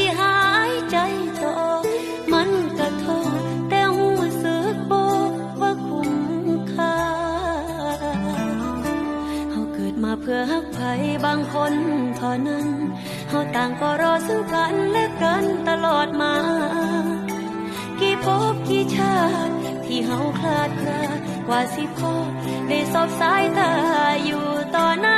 ิางคนเท่านั้นเฮาต่างก็รอซึ่งกันและกันตลอดมา กี่พบกี่ชาติที่เฮาคลาดคลากว่าสิพบได้สอบสายตาอยู่ต่อหน้า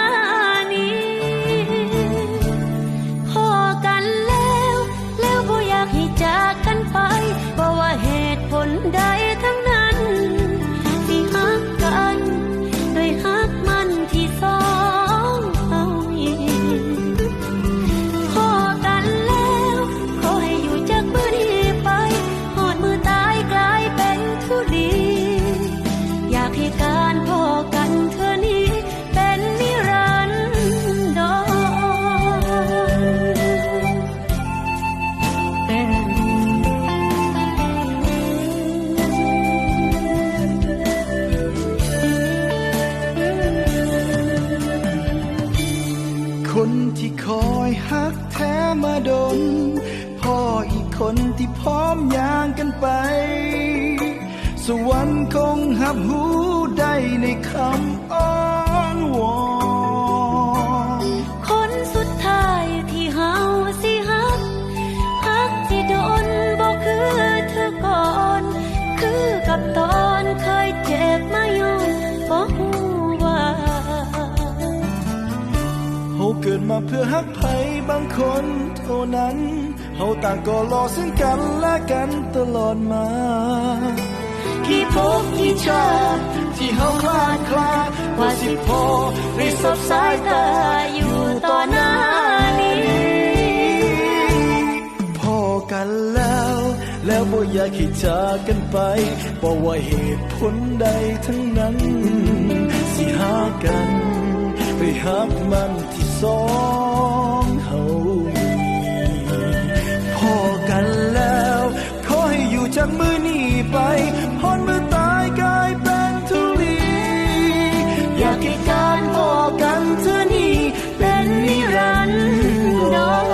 คนที่คอยฮักแท้มาดน พ่ออีกคนที่พร้อมย่างกันไป สวรรค์คงหับหูได้ในคำอ้อ มาเพื่อฮักไผบางคนเท่านั้นเฮาต่างก็รอซึ่งกันและกันตลอดมากี่ภพกี่ชาติที่เฮาคลาดคลาว่าสิพอได้สบสายตาอยู่ต่อหน้านี้พอกันแล้ว แล้วบ่อยากให้จากกันไปบ่ว่าเหตุผลใดทั้งนั้น สิหากันไปหักมันที่ สองเฮามีพอกันแล้ว ขอให้อยู่จากมือนี้ไปพอนมือตายกลายเป็นทุลีอยากให้การพอกันเธอนี้เป็นนิรันดร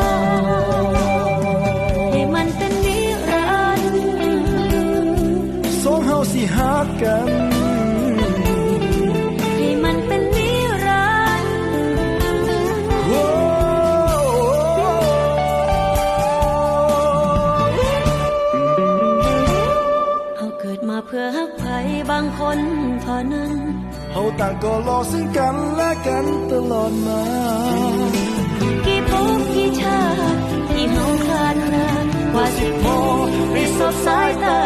ให้มันเป็นนิรันดร์สองเฮาสิหักกัน คนเท่านั้นเฮาต่างก็รอซึ่งกันและกันตลอดมา กี่ภพกี่ชาติที่เฮาคลาดคลาว่าสิพอได้สบสายตา